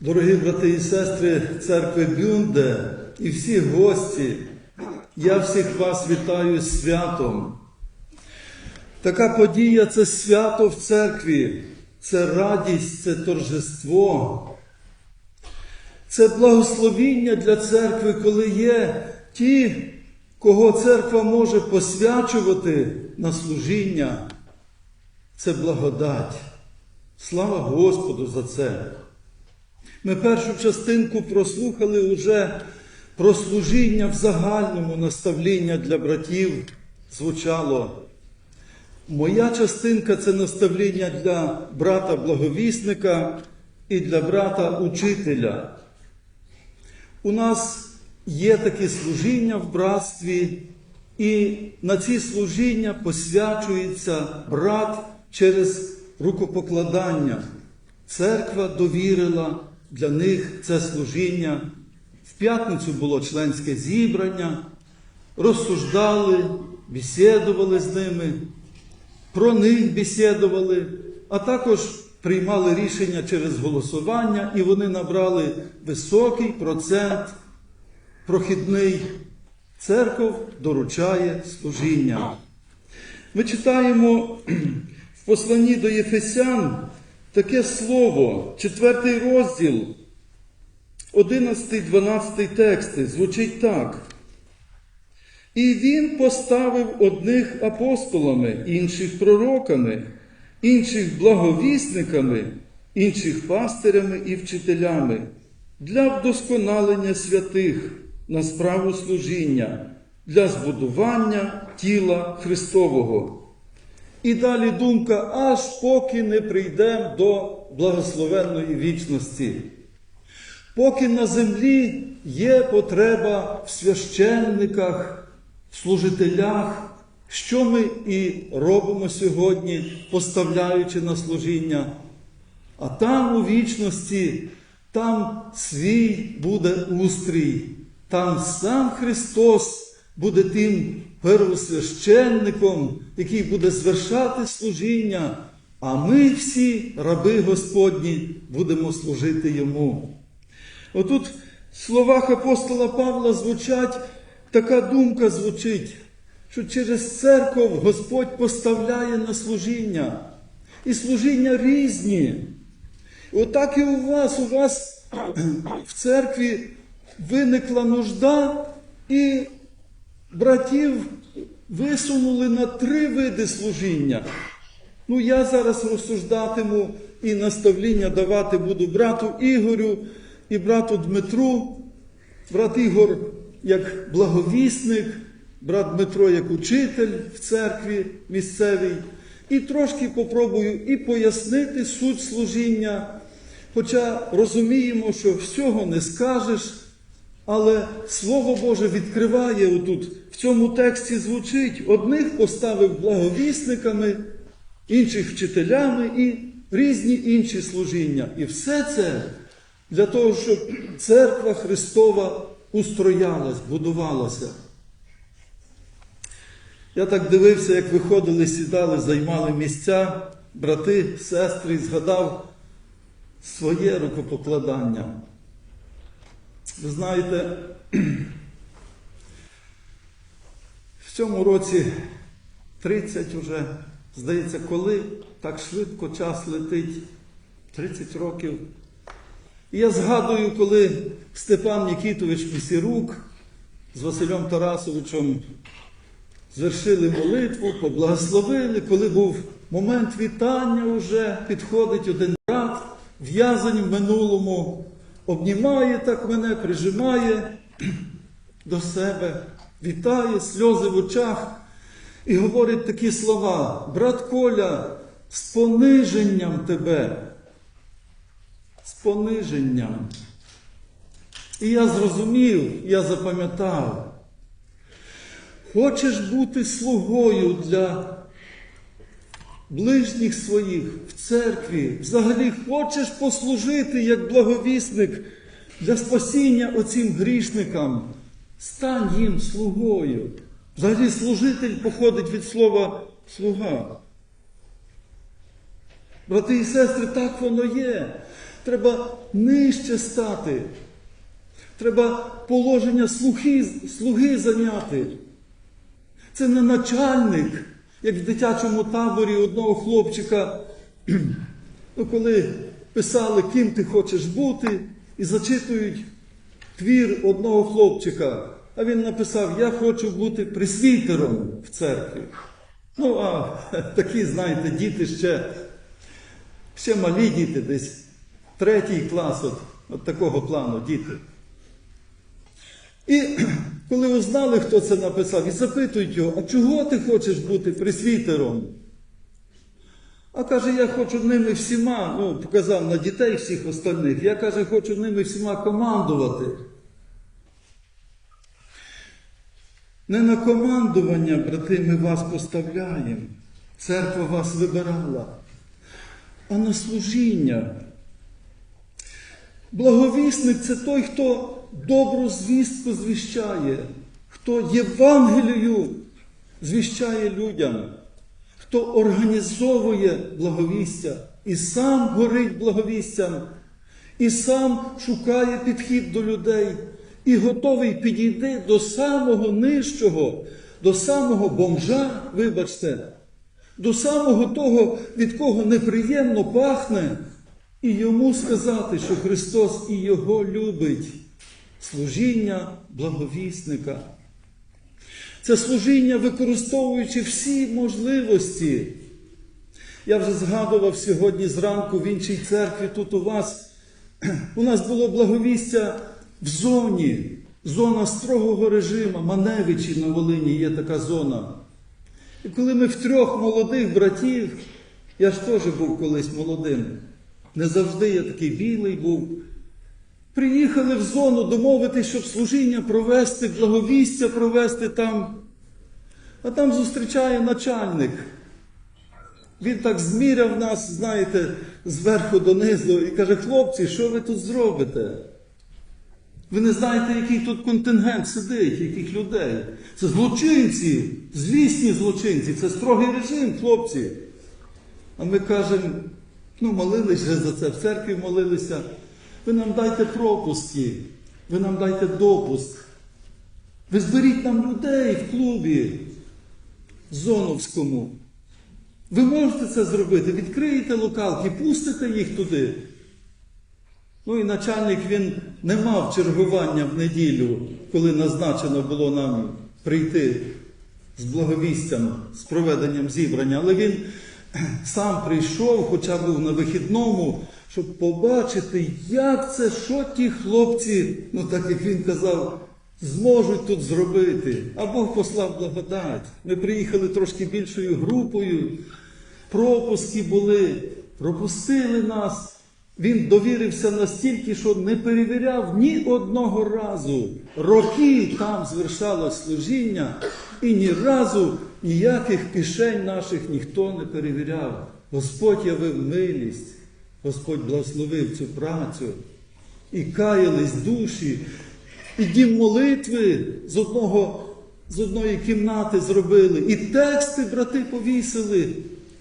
Дорогі брати і сестри церкви Бюнде і всі гості, я всіх вас вітаю святом. Така подія це свято в церкві, це радість, це торжество, це благословіння для церкви, коли є ті, кого церква може посвячувати на служіння. Це благодать. Слава Господу за це. Ми першу частинку прослухали уже про служіння в загальному наставління для братів звучало. Моя частинка це наставлення для брата благовісника і для брата учителя. У нас є такі служіння в братстві, і на ці служіння посвячується брат через рукопокладання. Церква довірила для них це служіння. В п'ятницю було членське зібрання, розсуждали, бесідували з ними, про них бесідували, а також приймали рішення через голосування, і вони набрали високий процент прохідний. Церков доручає служіння. Ми читаємо в посланні до Єфесян таке слово, четвертий розділ, 11-12 тексти, звучить так. І він поставив одних апостолами, інших пророками, інших благовісниками, інших пастирями і вчителями для вдосконалення святих на справу служіння, для збудування тіла Христового. І далі думка, аж поки не прийдемо до благословенної вічності. Поки на землі є потреба в священниках, в служителях, що ми і робимо сьогодні, поставляючи на служіння. А там у вічності, там свій буде устрій, там сам Христос буде тим первосвященником, який буде звершати служіння, а ми всі, раби Господні, будемо служити Йому. Отут в словах апостола Павла звучать, така думка звучить, що через церков Господь поставляє на служіння. І служіння різні. Отак і у вас, у вас в церкві виникла нужда, і братів висунули на три види служіння. Ну, я зараз розсуждатиму і наставління давати буду брату Ігорю і брату Дмитру. Брат Ігор як благовісник, брат Дмитро як учитель в церкві місцевій. І трошки попробую і пояснити суть служіння. Хоча розуміємо, що всього не скажеш, але Слово Боже відкриває отут, в цьому тексті звучить: одних поставив благовісниками, інших вчителями і різні інші служіння. І все це для того, щоб церква Христова устроялась, будувалася. Я так дивився, як виходили, сідали, займали місця, брати, сестри, і згадав своє рукопокладання. Ви знаєте, в цьому році 30 уже, здається, коли так швидко час летить, 30 років. І я згадую, коли Степан Нікітович Місірук з Василем Тарасовичем звершили молитву, поблагословили, коли був момент вітання вже, підходить один брат, в'язань в минулому, обнімає так мене, прижимає до себе, вітає, сльози в очах і говорить такі слова: брат Коля, з пониженням тебе. З пониженням. І я зрозумів, я запам'ятав. Хочеш бути слугою для ближніх своїх в церкві, взагалі хочеш послужити як благовісник для спасіння оцим грішникам, стань їм слугою. Взагалі служитель походить від слова слуга. Брати і сестри, так воно є. Треба нижче стати. Треба положення слуги, слуги зайняти. Це не начальник, як в дитячому таборі одного хлопчика, ну, коли писали, ким ти хочеш бути, і зачитують твір одного хлопчика. А він написав: Я хочу бути пресвітером в церкві. Ну, а такі, знаєте, діти ще, ще малі діти, десь третій клас, от, от такого плану діти. І коли узнали, хто це написав, і запитують його, а чого ти хочеш бути пресвітером? А каже, я хочу ними всіма, ну, показав на дітей всіх остальних, я каже, хочу ними всіма командувати. Не на командування, брати, ми вас поставляємо. Церква вас вибирала, а на служіння. Благовісник це той, хто добру звістку звіщає, хто Євангелію звіщає людям, хто організовує благовістя і сам горить благовістям, і сам шукає підхід до людей, і готовий підійти до самого нижчого, до самого бомжа, вибачте, до самого того, від кого неприємно пахне, і йому сказати, що Христос і Його любить. Служіння благовісника. Це служіння, використовуючи всі можливості. Я вже згадував сьогодні зранку в іншій церкві тут у вас. У нас було благовістя в зоні, зона строгого режиму, Маневичі на Волині є така зона. І коли ми втрьох молодих братів, я ж теж був колись молодим, не завжди я такий білий був. Приїхали в зону домовитись, щоб служіння провести, благовістя провести там. А там зустрічає начальник. Він так зміряв нас, знаєте, зверху донизу і каже, хлопці, що ви тут зробите? Ви не знаєте, який тут контингент сидить, яких людей. Це злочинці, злісні злочинці, це строгий режим, хлопці. А ми кажемо, ну, молилися за це, в церкві молилися. Ви нам дайте пропуски, ви нам дайте допуск. Ви зберіть нам людей в клубі Зоновському. Ви можете це зробити, відкриєте локалки, пустите їх туди. Ну і начальник він не мав чергування в неділю, коли назначено було нам прийти з благовістям, з проведенням зібрання, але він сам прийшов, хоча був на вихідному, щоб побачити, як це, що ті хлопці, ну так як він казав, зможуть тут зробити. А Бог послав благодать. Ми приїхали трошки більшою групою, пропуски були, пропустили нас. Він довірився настільки, що не перевіряв ні одного разу. Роки там звершалось служіння, і ні разу ніяких кишень наших ніхто не перевіряв. Господь явив милість, Господь благословив цю працю. І каялись душі, і дім молитви з, одного, з одної кімнати зробили, і тексти брати повісили,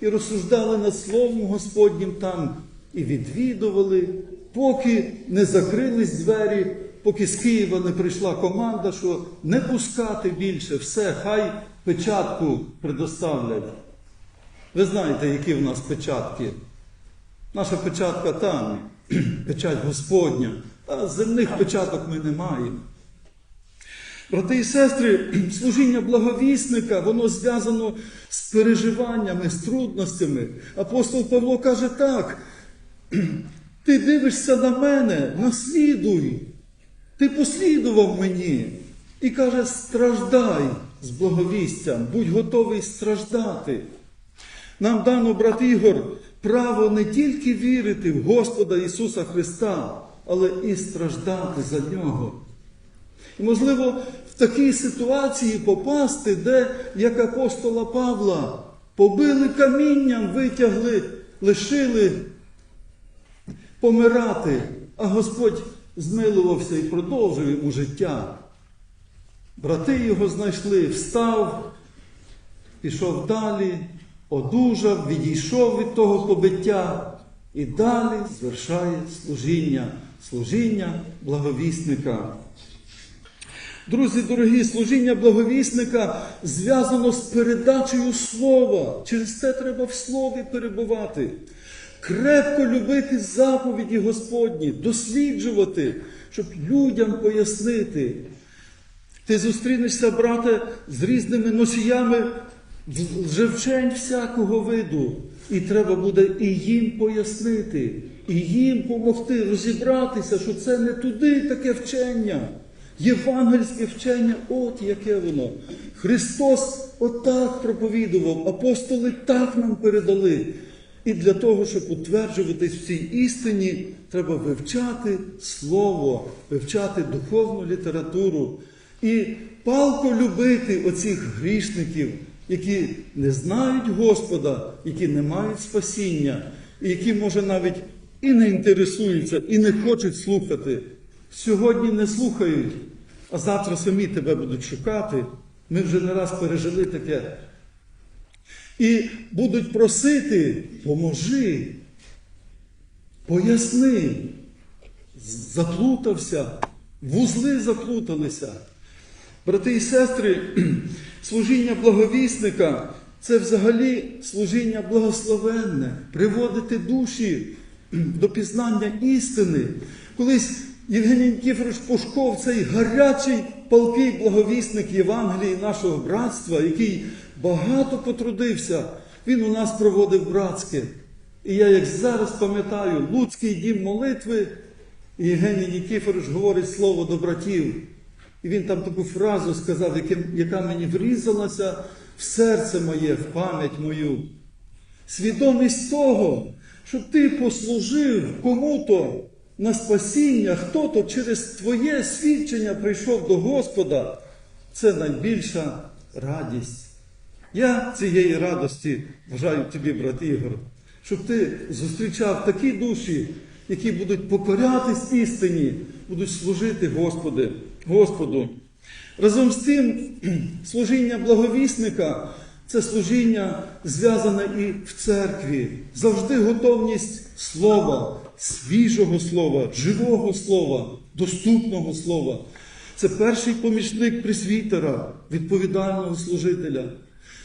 і розсуждали над Словом Господнім там і відвідували, поки не закрились двері, поки з Києва не прийшла команда, що не пускати більше, все, хай печатку предоставлять. Ви знаєте, які в нас печатки? Наша печатка там, печать Господня, а земних печаток ми не маємо. Брати і сестри, служіння благовісника, воно зв'язано з переживаннями, з трудностями. Апостол Павло каже так, ти дивишся на мене, наслідуй. Ти послідував мені. І каже, страждай з благовістям, будь готовий страждати. Нам дано, брат Ігор, право не тільки вірити в Господа Ісуса Христа, але і страждати за Нього. І, можливо, в такій ситуації попасти, де, як апостола Павла, побили камінням, витягли, лишили помирати, а Господь змилувався і продовжив йому життя. Брати його знайшли, встав, пішов далі, одужав, відійшов від того побиття і далі звершає служіння, служіння благовісника. Друзі, дорогі, служіння благовісника зв'язано з передачею слова. Через це треба в слові перебувати. Крепко любити заповіді Господні, досліджувати, щоб людям пояснити. Ти зустрінешся, брате, з різними носіями вже вчень всякого виду. І треба буде і їм пояснити, і їм допомогти розібратися, що це не туди таке вчення. Євангельське вчення, от яке воно. Христос отак проповідував, апостоли так нам передали. І для того, щоб утверджуватись в цій істині, треба вивчати слово, вивчати духовну літературу і палко любити оцих грішників, які не знають Господа, які не мають спасіння, і які, може, навіть і не інтересуються, і не хочуть слухати. Сьогодні не слухають, а завтра самі тебе будуть шукати. Ми вже не раз пережили таке. І будуть просити, поможи, поясни, заплутався, вузли заплуталися. Брати і сестри, служіння благовісника це взагалі служіння благословенне, приводити душі до пізнання істини. Колись Євгеній Нікіфорович Пушков, цей гарячий палкий благовісник Євангелії нашого братства, який багато потрудився, він у нас проводив братське. І я, як зараз пам'ятаю, Луцький дім молитви, і Євгеній Нікіфорович говорить слово до братів. І він там таку фразу сказав, яка мені врізалася в серце моє, в пам'ять мою. Свідомість того, що ти послужив кому-то на спасіння, хто-то через твоє свідчення прийшов до Господа, це найбільша радість. Я цієї радості бажаю тобі, брат Ігор, щоб ти зустрічав такі душі, які будуть покорятись істині, будуть служити Господи, Господу. Разом з тим, служіння благовісника це служіння зв'язане і в церкві. Завжди готовність слова, свіжого слова, живого слова, доступного слова. Це перший помічник пресвітера, відповідального служителя.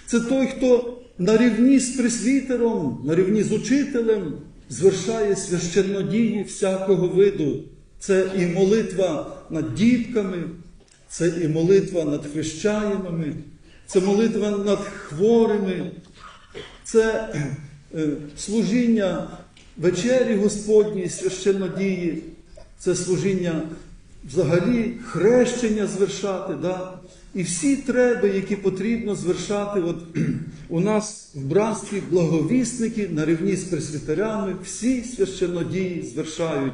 Це той, хто на рівні з пресвітером, на рівні з учителем звершає священнодії всякого виду. Це і молитва над дітками, це і молитва над хрещаємими, це молитва над хворими, це е, служіння вечері Господній, священнодії, це служіння взагалі хрещення звершати. Да? І всі треби, які потрібно звершати, от у нас в братстві благовісники на рівні з пресвітерями, всі священнодії звершають.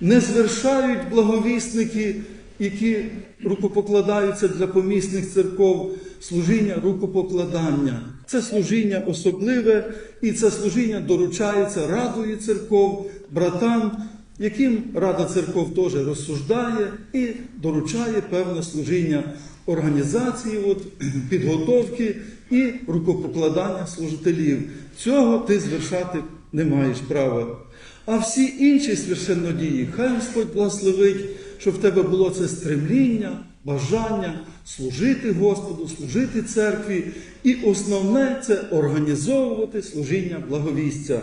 Не звершають благовісники, які рукопокладаються для помісних церков, служіння рукопокладання. Це служіння особливе, і це служіння доручається радою церков, братам, яким Рада церков теж розсуждає і доручає певне служіння організації, от, підготовки і рукопокладання служителів. Цього ти звершати не маєш права. А всі інші священнодії, хай Господь благословить, щоб в тебе було це стремління, бажання служити Господу, служити церкві, і основне це організовувати служіння благовістя.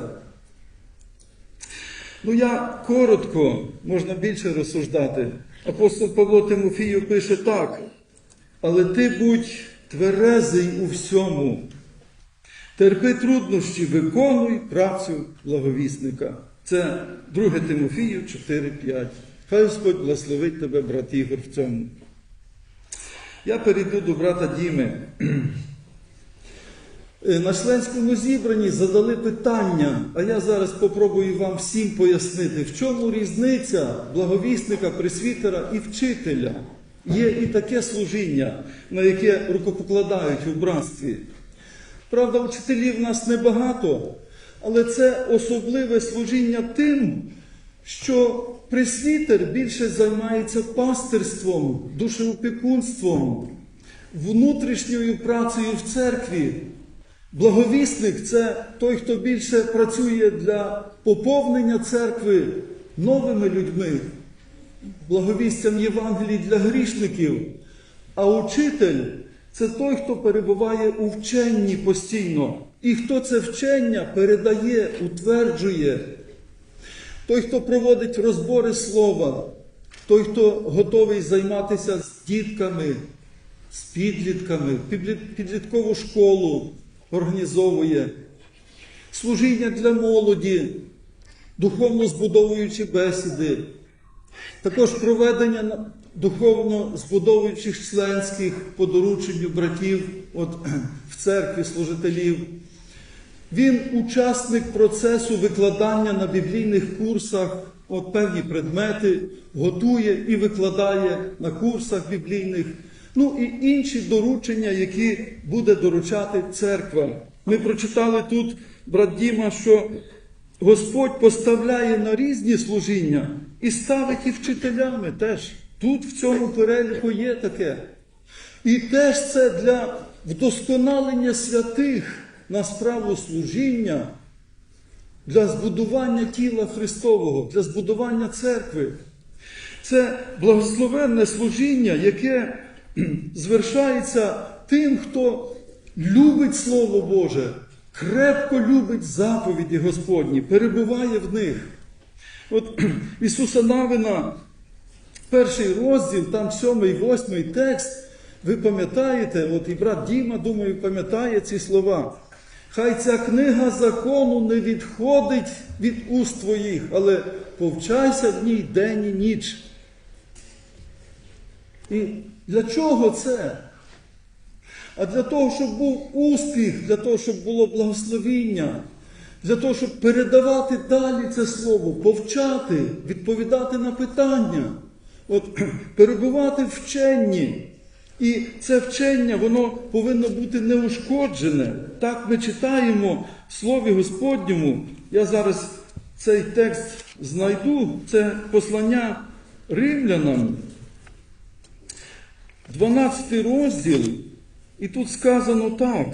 Ну, я коротко, можна більше розсуждати. Апостол Павло Тимофію пише так, але ти будь тверезий у всьому, терпи труднощі, виконуй працю благовісника. Це 2 Тимофію 4,5. Хай Господь благословить тебе, брат Ігор, в цьому. Я перейду до брата Діми. Е, На членському зібранні задали питання, а я зараз попробую вам всім пояснити, в чому різниця благовісника, пресвітера і вчителя. Є і таке служіння, на яке рукопокладають у братстві. Правда, вчителів в нас небагато, але це особливе служіння тим, що пресвітер більше займається пастирством, душеопікунством, внутрішньою працею в церкві. Благовісник це той, хто більше працює для поповнення церкви новими людьми, благовістям Євангелії для грішників. А учитель це той, хто перебуває у вченні постійно. І хто це вчення передає, утверджує. Той, хто проводить розбори слова, той, хто готовий займатися з дітками, з підлітками, підліткову школу організовує, служіння для молоді, духовно збудовуючі бесіди, також проведення духовно збудовуючих членських по дорученню братів от, в церкві служителів. Він учасник процесу викладання на біблійних курсах, от певні предмети готує і викладає на курсах біблійних. Ну і інші доручення, які буде доручати церква. Ми прочитали тут, брат Діма, що Господь поставляє на різні служіння і ставить їх вчителями теж. Тут в цьому переліку є таке. І теж це для вдосконалення святих на справу служіння, для збудування тіла Христового, для збудування церкви. Це благословенне служіння, яке звершається тим, хто любить Слово Боже, крепко любить заповіді Господні, перебуває в них. От Ісуса Навина, перший розділ, там сьомий, восьмий текст, ви пам'ятаєте, от і брат Діма, думаю, пам'ятає ці слова. Хай ця книга закону не відходить від уст твоїх, але повчайся в ній день і ніч. І для чого це? А для того, щоб був успіх, для того, щоб було благословіння, для того, щоб передавати далі це слово, повчати, відповідати на питання, от, перебувати в вченні. І це вчення, воно повинно бути неушкоджене. Так ми читаємо в Слові Господньому. Я зараз цей текст знайду, це послання римлянам, 12 розділ, і тут сказано так.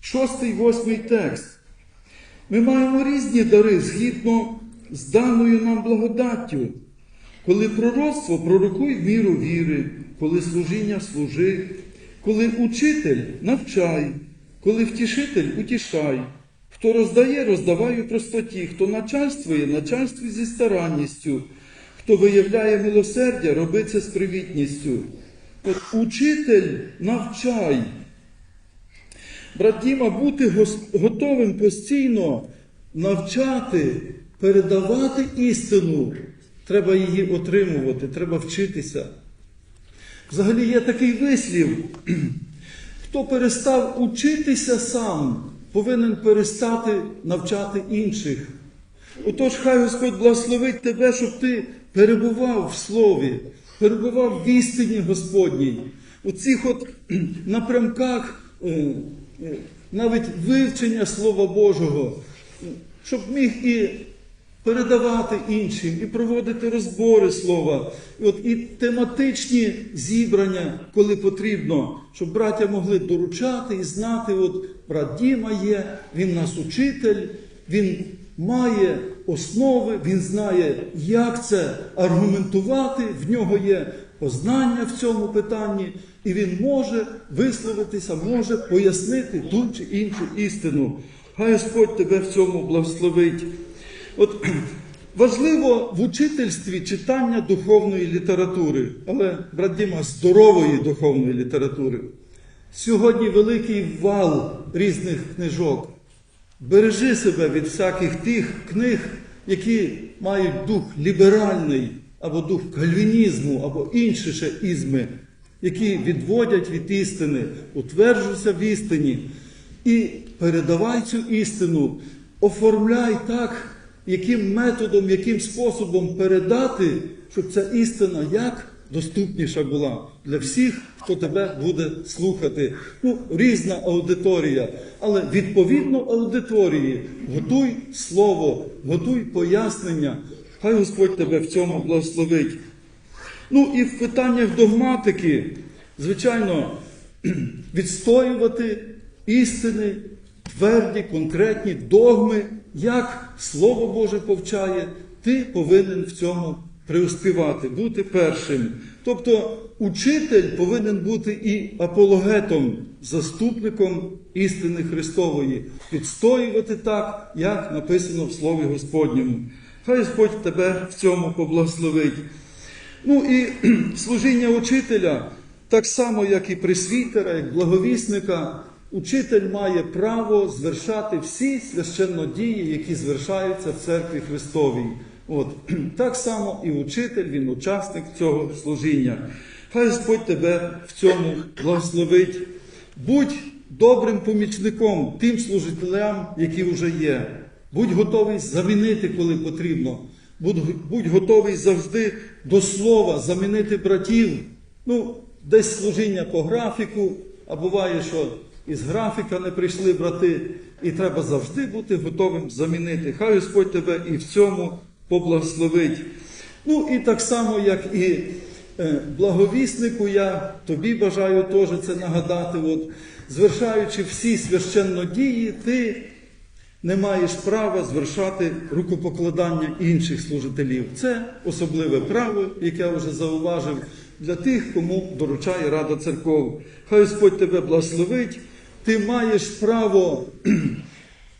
Шостий, восьмий текст. Ми маємо різні дари згідно з даною нам благодаттю. Коли пророцтво пророкуй в міру віри, коли служіння служи, коли учитель навчай, коли втішитель утішай, хто роздає, роздавай у простоті, хто начальствує, начальствуй зі старанністю, хто виявляє милосердя, роби це з привітністю. От учитель навчай. Брат Діма, бути готовим постійно навчати, передавати істину. Треба її отримувати, треба вчитися. Взагалі є такий вислів, хто перестав учитися сам, повинен перестати навчати інших. Отож, хай Господь благословить тебе, щоб ти перебував в Слові, перебував в істині Господній, у цих от напрямках е, е, навіть вивчення Слова Божого, щоб міг і передавати іншим, і проводити розбори слова, і, от, і тематичні зібрання, коли потрібно, щоб браття могли доручати і знати, от брат Діма є, він нас учитель, він має основи, він знає, як це аргументувати, в нього є познання в цьому питанні, і він може висловитися, може пояснити ту чи іншу істину. Хай Господь тебе в цьому благословить. От важливо в учительстві читання духовної літератури, але, брат Діма, здорової духовної літератури. Сьогодні великий вал різних книжок. Бережи себе від всяких тих книг, які мають дух ліберальний, або дух кальвінізму, або інші ще ізми, які відводять від істини, утверджуйся в істині і передавай цю істину, оформляй так, яким методом, яким способом передати, щоб ця істина як доступніша була для всіх, хто тебе буде слухати. Ну, різна аудиторія, але відповідно аудиторії готуй слово, готуй пояснення. Хай Господь тебе в цьому благословить. Ну і в питаннях догматики звичайно, відстоювати істини, тверді, конкретні догми, як Слово Боже повчає, ти повинен в цьому преуспівати, бути першим. Тобто учитель повинен бути і апологетом, заступником істини Христової, відстоювати так, як написано в Слові Господньому. Хай Господь тебе в цьому поблагословить. Ну і служіння учителя, так само, як і пресвітера, як благовісника, учитель має право звершати всі священнодії, які звершаються в церкві Христовій. От так само і учитель, він учасник цього служіння. Хай Господь тебе в цьому благословить. Будь добрим помічником тим служителям, які вже є. Будь готовий замінити, коли потрібно. Будь, готовий завжди до слова замінити братів. Ну, десь служіння по графіку, а буває, що із графіка не прийшли брати, і треба завжди бути готовим замінити. Хай Господь тебе і в цьому поблагословить. Ну і так само, як і е, благовіснику, я тобі бажаю теж це нагадати. От, звершаючи всі священнодії, ти не маєш права звершати рукопокладання інших служителів. Це особливе право, яке я вже зауважив для тих, кому доручає Рада церков. Хай Господь тебе благословить. Ти маєш право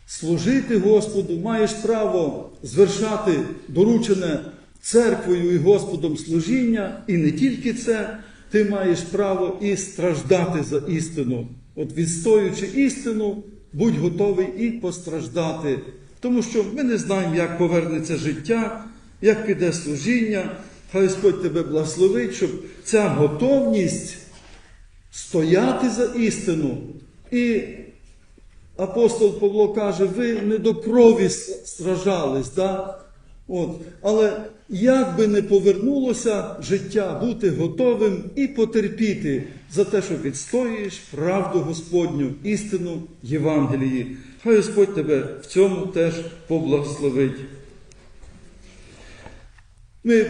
служити Господу, маєш право звершати доручене церквою і Господом служіння, і не тільки це, ти маєш право і страждати за істину. От відстоюючи істину, будь готовий і постраждати. Тому що ми не знаємо, як повернеться життя, як піде служіння. Хай Господь тебе благословить, щоб ця готовність стояти за істину. І апостол Павло каже, ви не до крові страждались, да? От. але як би не повернулося життя, бути готовим і потерпіти за те, що відстоюєш правду Господню, істину Євангелії. Хай Господь тебе в цьому теж поблагословить. Ми.